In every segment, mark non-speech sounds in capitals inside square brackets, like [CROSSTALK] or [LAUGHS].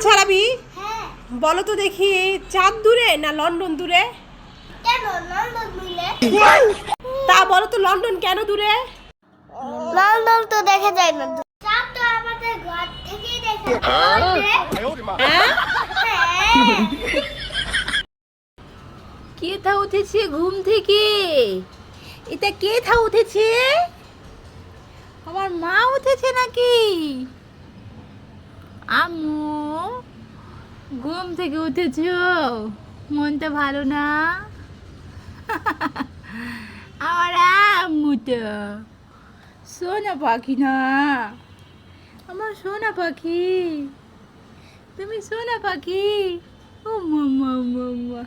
আচ্ছা রাবি হ্যাঁ। বলো তো দেখি চাঁদ দূরে না লন্ডন দূরে? তা বলো তো লন্ডন কেন দূরে? লন্ডন তো দেখা যায় না। চাঁদ তো আমাদের ঘর থেকেই দেখা যায়। হ্যাঁ? হ্যাঁ। কে থা উঠেছে ঘুম থেকে? এটা কে থা উঠেছে? আমার মা উঠেছে নাকি? আম্মু ঘুম থেকে উঠেছ? মনটা ভালো না? [LAUGHS] আমার আম্মু তো। সোনা পাখি না। আমার সোনা পাখি। তুমি সোনা পাখি? ও মাম্মা মাম্মা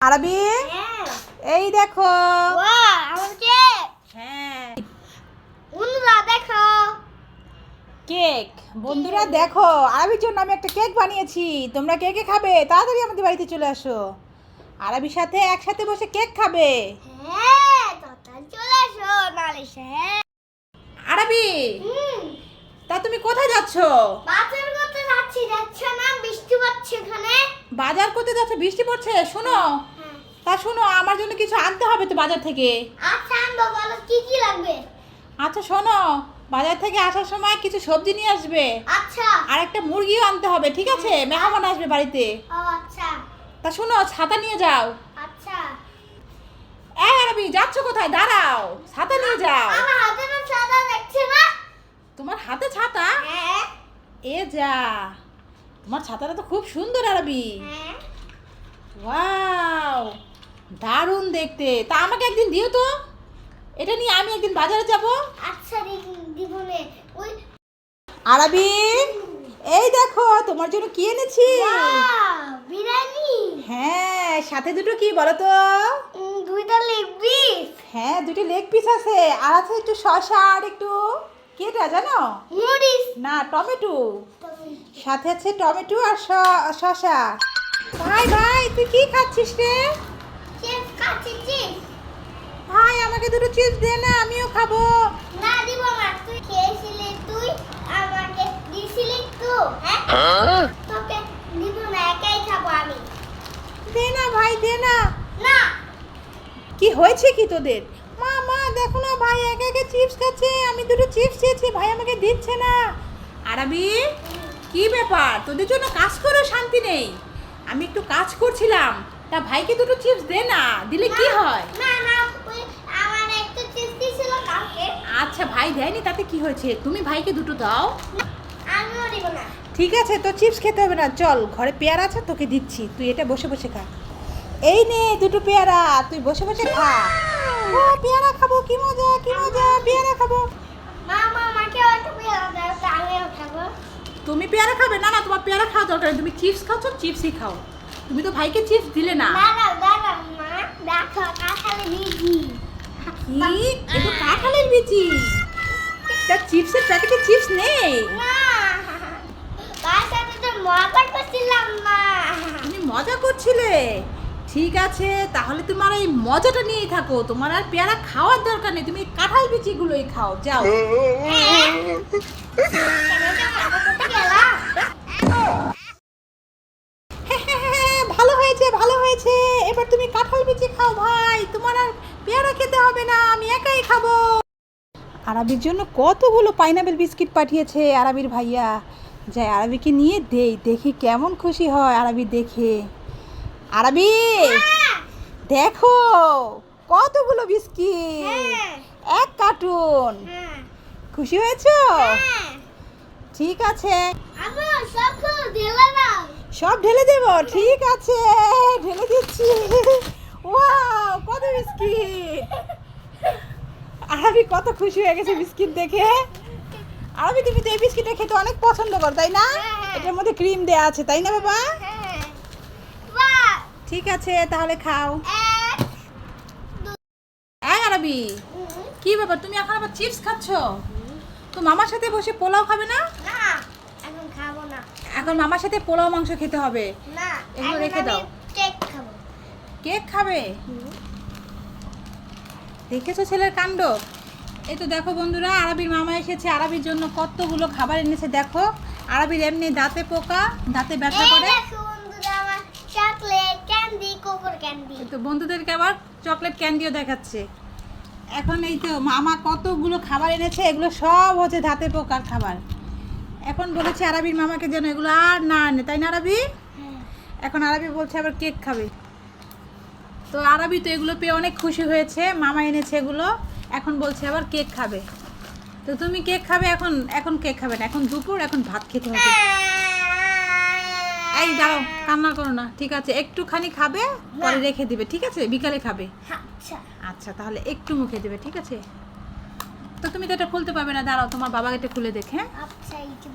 আরবি? হ্যাঁ। এই দেখো ওয়া আমাকে হ্যাঁ বন্ধুরা দেখো কেক। বন্ধুরা দেখো আরবির জন্য আমি একটা কেক বানিয়েছি। তোমরা কে কে খাবে? তাড়াতাড়ি আমাদের বাড়িতে চলে আসো। আরবির সাথে একসাথে বসে কেক খাবে। হ্যাঁ আরবি তা তুমি কোথায় যাচ্ছ? বাজার করতে যাচ্ছি যাচ্ছে না? বৃষ্টি পড়ছে এখানে। বাজার করতে যাচ্ছ? বৃষ্টি পড়ছে? শোনো। হ্যাঁ। তা শোনো আমার জন্য কিছু আনতে হবে তো বাজার থেকে। আচ্ছা আনব বলো কি কি লাগবে? আচ্ছা শোনো। বাজার থেকে আসার সময় কিছু সবজি নিয়ে আসবে। আচ্ছা। আর একটা মুরগিও আনতে হবে ঠিক আছে? মেহমান আসবে বাড়িতে। আচ্ছা। তা শোনো ছাতা নিয়ে যাও। আচ্ছা। এই আরবি যাচ্ছ কোথায়? দাঁড়াও ছাতা নিয়ে যাও। আমার হাতে না সাদা দেখছে না। তোমার হাতে ছাতা? হ্যাঁ। এ যা। তোমার ছাতাটা তো খুব সুন্দর আরবি। হ্যাঁ। ওয়াও দারুণ দেখতে। তা আমাকে একদিন দিও তো। এটা নিয়ে আমি একদিন বাজারে যাব। আচ্ছা দিবনে। ওই আরবি এই দেখো তোমার জন্য কি এনেছি? বিরিয়ানি। হ্যাঁ সাথে দুটো কি বলো তো উম, লেগ পিস। হ্যাঁ দুটো লেগ পিস আছে। আর আছে একটু শসা আর একটু কেটা জানো? মরিস না টমেটো। সাথে আছে টমেটো আর শসা। ভাই ভাই তুই কি খাচ্ছিস রে? চিপস খাচ্ছি ভাই আমাকে দুটো চিপস দে না আমিও খাব। না দিব না তুই খেয়েছিলি তুই আমাকে দিছিলি তো হ্যাঁ? তোকে দিব না একাই খাব আমি। দে না ভাই দে না। না। কি হয়েছে কি তোদের? মা মা দেখো না ভাই একা একা চিপস খাচ্ছে আমি দুটো চিপস চেয়েছি ভাই আমাকে দিচ্ছে না। আরবি কি ব্যাপার? তোদের জন্য কাজ করেও শান্তি নেই। আমি একটু কাজ করছিলাম তা ভাইকে দুটো চিপস দে না দিলে কি হয়? না না আচ্ছা ভাই দেয়নি? তাতে কি হয়েছে? তুমি ভাইকে দুটো দাও। আমিও দিব না। ঠিক আছে তো চিপস খেতে হবে না। চল ঘরে পেয়ারা আছে তোকে দিচ্ছি। তুই এটা বসে বসে খা। এই নে দুটো পেয়ারা। তুই বসে বসে খা। ও পেয়ারা খাব। কি মজা কি মজা। পেয়ারা খাব। তুমি পেয়ারা খাবে? না না তোমার পেয়ারা খাওয়া দরকার। তুমি চিপস খাচ্ছ চিপসই খাও। তুমি তো ভাইকে চিপস দিলে না দেখো কাঁঠালে দিয়েছি কি এটা কাঁঠালের বিচি তার চিপসের প্যাকেটে চিপস নেই না তার সাথে তো মজা করছিলাম না তুমি মজা করছিলে ঠিক আছে তাহলে তোমার এই মজাটা নিয়েই থাকো। তোমার আর পেয়ারা খাওয়ার দরকার নেই। তুমি কাঁঠাল বিচিগুলোই খাও। যাও [LAUGHS] [LAUGHS] গেলাম ভালো হয়েছে ভালো হয়েছে এবার তুমি কাঁঠাল বিচি খাও ভাই। তোমার আর পেয়ারা খেতে হবে না আমি একাই খাব। আরবির জন্য কতগুলো পাইনাপেল বিস্কিট পাঠিয়েছে আরবির ভাইয়া। যাই আরবিকে নিয়ে দেই দেখি কেমন খুশি হয় আরবি দেখে। আরবি দেখো কতগুলো বিস্কিট। হ্যাঁ। এক কার্টুন। হ্যাঁ। খুশি হয়েছো? হ্যাঁ। ঠিক আছে। সব কিছু দিলে না সব ঢেলে দেব ঠিক আছে ঢেলে দিচ্ছি। ওয়াও কত বিস্কিট। আরবি কত খুশি হয়ে গেছে বিস্কিট দেখে। আরবি তুমি তো এই বিস্কিটটা খেতে অনেক পছন্দ করো তাই না? হ্যাঁ। এটার মধ্যে ক্রিম দেওয়া আছে তাই না বাবা? হ্যাঁ ঠিক আছে তাহলে খাও। আরবি কি ব্যাপার? তুমি এখন আবার চিপস খাচ্ছ? তো মামার সাথে বসে পোলাও খাব না? এখন মামার সাথে পোলাও মাংস খেতে হবে। না এগুলো রেখে দাও। কেক খাব। কেক খাবে? দেখেছ ছেলের কাণ্ড? এই তো দেখো বন্ধুরা আরবির মামা এসেছে আরবির জন্য কতগুলো খাবার এনেছে দেখো। আরবির এমনি দাঁতে পোকা দাঁতে ব্যথা করে। তো বন্ধুদেরকে আবার চকলেট ক্যান্ডিও দেখাচ্ছে। এখন এই তো মামা কতগুলো খাবার এনেছে এগুলো সব হচ্ছে দাঁতে পোকার খাবার। এখন বলেছে আরবির মামাকে যেন এগুলো আর না আনে তাই না আরবি? এখন আরবি বলছে আবার কেক খাবে। তো আরবি তো এগুলো পেয়ে অনেক খুশি হয়েছে মামা এনেছে এগুলো এখন বলছে আবার কেক খাবে। তো তুমি কেক খাবে এখন এখন কেক খাবে না এখন দুপুর এখন ভাত খেতে হবে। এই দাও কান্না করো না ঠিক আছে একটুখানি খাবে পরে রেখে দিবে ঠিক আছে? বিকালে খাবে। আচ্ছা। আচ্ছা তাহলে একটু মুখে দেবে ঠিক আছে? তো তুমি তো এটা খুলতে পারবে না। দাঁড়াও তোমার বাবাকে এটা খুলে দেখে হ্যাঁ? আচ্ছা এই যে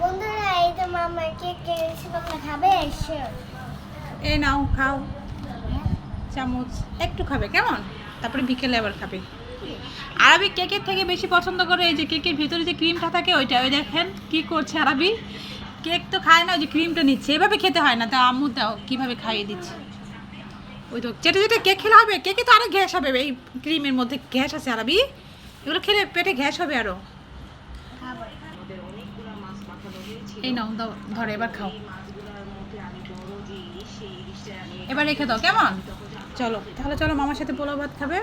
বন্ধুরা এই যে মামা কেক কেটেছে তোমরা খাবে? এসে। এই নাও খাও। চামচ একটু খাবে কেমন? তারপরে বিকেলে আবার খাবে। আরবি কেকের থেকে বেশি পছন্দ করে এই যে কেকের ভিতরে যে ক্রিমটা থাকে ওইটা। ওই দেখেন কি করছে আরবি। কেক তো খায় না ওই যে ক্রিমটা নিচ্ছে। এভাবে খেতে হয় না। তা আম্মু দাও কীভাবে খাইয়ে দিচ্ছে। ওই তো চেটে চেটে কেক খেলে হবে কেকে তো আরও গ্যাস হবে। এই ক্রিমের মধ্যে গ্যাস আছে আরবি। এগুলো খেলে পেটে গ্যাস হবে আরও। এই নাও দাও ধরে এবার খাও। এবার রেখে দাও কেমন? চলো তাহলে চলো মামার সাথে পোলাও ভাত খাবে।